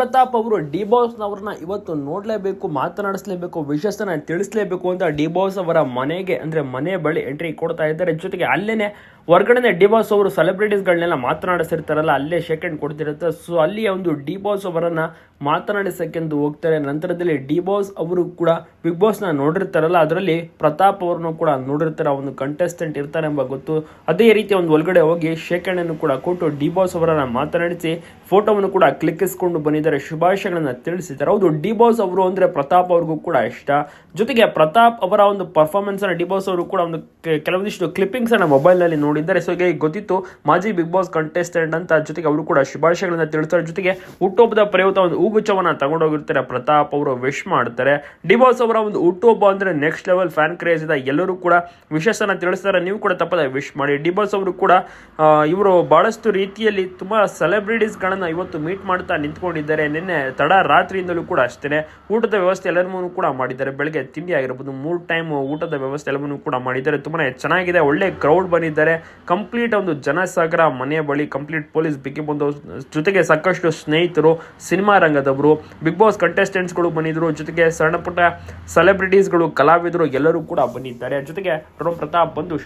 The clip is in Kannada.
ಪ್ರತಾಪ್ ಅವರು ಡಿ ಬಾಸ್ನವ್ರನ್ನ ಇವತ್ತು ನೋಡಲೇಬೇಕು, ಮಾತನಾಡಿಸಲೇಬೇಕು ವಿಷಯನ ತಿಳಿಸಲೇಬೇಕು ಅಂತ ಡಿ ಬಾಸ್ ಅವರ ಮನೆಗೆ, ಅಂದ್ರೆ ಮನೆ ಬಳಿ ಎಂಟ್ರಿ ಕೊಡ್ತಾ ಇದ್ದಾರೆ. ಜೊತೆಗೆ ಅಲ್ಲೇನೆ ಹೊರಗಡೆ ಡಿ ಬಾಸ್ ಅವರು ಸೆಲೆಬ್ರಿಟೀಸ್ಗಳನ್ನೆಲ್ಲ ಮಾತನಾಡಿಸಿರ್ತಾರಲ್ಲ, ಅಲ್ಲೇ ಸೆಕೆಂಡ್ ಕೊಡ್ತಿರುತ್ತೆ. ಸೊ ಅಲ್ಲಿ ಒಂದು ಡಿ ಬಾಸ್ ಅವರನ್ನ ಮಾತನಾಡಿಸಕ್ಕೆಂದು ಹೋಗ್ತಾರೆ. ನಂತರದಲ್ಲಿ ಡಿ ಬಾಸ್ ಅವರು ಕೂಡ ಬಿಗ್ ಬಾಸ್ನ ನೋಡಿರ್ತಾರಲ್ಲ, ಅದರಲ್ಲಿ ಪ್ರತಾಪ್ ಅವರನ್ನು ಕೂಡ ನೋಡಿರ್ತಾರೆ. ಒಂದು ಕಂಟೆಸ್ಟೆಂಟ್ ಇರ್ತಾರೆ ಎಂಬ ಗೊತ್ತು. ಅದೇ ರೀತಿ ಒಂದು ಒಳಗಡೆ ಹೋಗಿ ಶೇಖರಣೆಯನ್ನು ಕೂಡ ಕೊಟ್ಟು ಡಿ ಬಾಸ್ ಅವರನ್ನ ಮಾತನಾಡಿಸಿ ಫೋಟೋವನ್ನು ಕೂಡ ಕ್ಲಿಕ್ಕಿಸ್ಕೊಂಡು ಬಂದಿದ್ದಾರೆ. ಶುಭಾಶಯಗಳನ್ನ ತಿಳಿಸಿದ್ದಾರೆ. ಹೌದು, ಡಿ ಬಾಸ್ ಅವರು ಅಂದ್ರೆ ಪ್ರತಾಪ್ ಅವ್ರಿಗೂ ಕೂಡ ಇಷ್ಟ. ಜೊತೆಗೆ ಪ್ರತಾಪ್ ಅವರ ಒಂದು ಪರ್ಫಾರ್ಮೆನ್ಸ್ ಅನ್ನ ಡಿ ಬಾಸ್ ಅವರು ಕೂಡ ಒಂದು ಕೆಲವೊಂದಿಷ್ಟು ಕ್ಲಿಪ್ಪಿಂಗ್ಸ್ ಅನ್ನ ಮೊಬೈಲ್ನಲ್ಲಿ ನೋಡಿದ್ದಾರೆ. ಸೊ ಹೀಗಾಗಿ ಗೊತ್ತಿತ್ತು ಮಾಜಿ ಬಿಗ್ ಬಾಸ್ ಕಂಟೆಸ್ಟೆಂಟ್ ಅಂತ ಜೊತೆಗೆ ಅವರು ಕೂಡ ಶುಭಾಶಯಗಳನ್ನ ತಿಳಿಸ್ತಾರೆ. ಜೊತೆಗೆ ಹುಟ್ಟುಹಬ್ಬದ ಪ್ರಯುಕ್ತ ಒಂದು ಹೂಗುಚ್ಛವನ್ನ ತಗೊಂಡೋಗಿರ್ತಾರೆ ಪ್ರತಾಪ್ ಅವರು ವಿಶ್ ಮಾಡ್ತಾರೆ. ಡಿ ಬಾಸ್ ಅವರ ಒಂದು ಹುಟ್ಟುಹಬ್ಬ ಅಂದ್ರೆ ನೆಕ್ಸ್ಟ್ ಲೆವೆಲ್ ಫ್ಯಾನ್ ಕ್ರೇಜ್ ಇದೆ. ಎಲ್ಲರೂ ಕೂಡ ವಿಶೇಷನ ತಿಳಿಸ್ತಾರೆ. ನೀವು ಕೂಡ ತಪ್ಪದೆ ವಿಶ್ ಮಾಡಿ. ಡಿ ಬಾಸ್ ಅವರು ಕೂಡ ಇವರು ಬಹಳಷ್ಟು ರೀತಿಯಲ್ಲಿ ತುಂಬಾ ಸೆಲೆಬ್ರಿಟೀಸ್ಗಳನ್ನು ಇವತ್ತು ಮೀಟ್ ಮಾಡ್ತಾ ನಿಂತ್ಕೊಂಡಿದ್ದಾರೆ. ನಿನ್ನೆ ತಡ ರಾತ್ರಿಯಿಂದಲೂ ಕೂಡ ಅಷ್ಟೇ ಊಟದ ವ್ಯವಸ್ಥೆ ಎಲ್ಲರನ್ನೂ ಕೂಡ ಮಾಡಿದ್ದಾರೆ. ಬೆಳಗ್ಗೆ ತಿಂಡಿ ಆಗಿರ್ಬೋದು, ಮೂರು ಟೈಮ್ ಊಟದ ವ್ಯವಸ್ಥೆ ಎಲ್ಲವನ್ನೂ ಕೂಡ ಮಾಡಿದ್ದಾರೆ. ತುಂಬಾ ಚೆನ್ನಾಗಿದೆ. ಒಳ್ಳೆ ಕ್ರೌಡ್ ಬಂದಿದ್ದಾರೆ. ಕಂಪ್ಲೀಟ್ ಒಂದು ಜನಸಾಗರ ಮನೆಯ ಬಳಿ ಕಂಪ್ಲೀಟ್ ಪೊಲೀಸ್ ಬಿಗಿ ಬಂದು, ಜೊತೆಗೆ ಸಾಕಷ್ಟು ಸ್ನೇಹಿತರು, ಸಿನಿಮಾ ರಂಗದವರು, ಬಿಗ್ ಬಾಸ್ ಕಂಟೆಸ್ಟೆಂಟ್ಸ್ಗಳು ಬಂದಿದ್ರು, ಜೊತೆಗೆ ಸಣ್ಣ ಪುಟ್ಟ ಸೆಲೆಬ್ರಿಟೀಸ್ಗಳು ಕಲಾವಿದರು ಎಲ್ಲರೂ ಕೂಡ ಬಂದಿದ್ದಾರೆ. ಜೊತೆಗೆ ಪ್ರತಾಪ್ ಬಂದು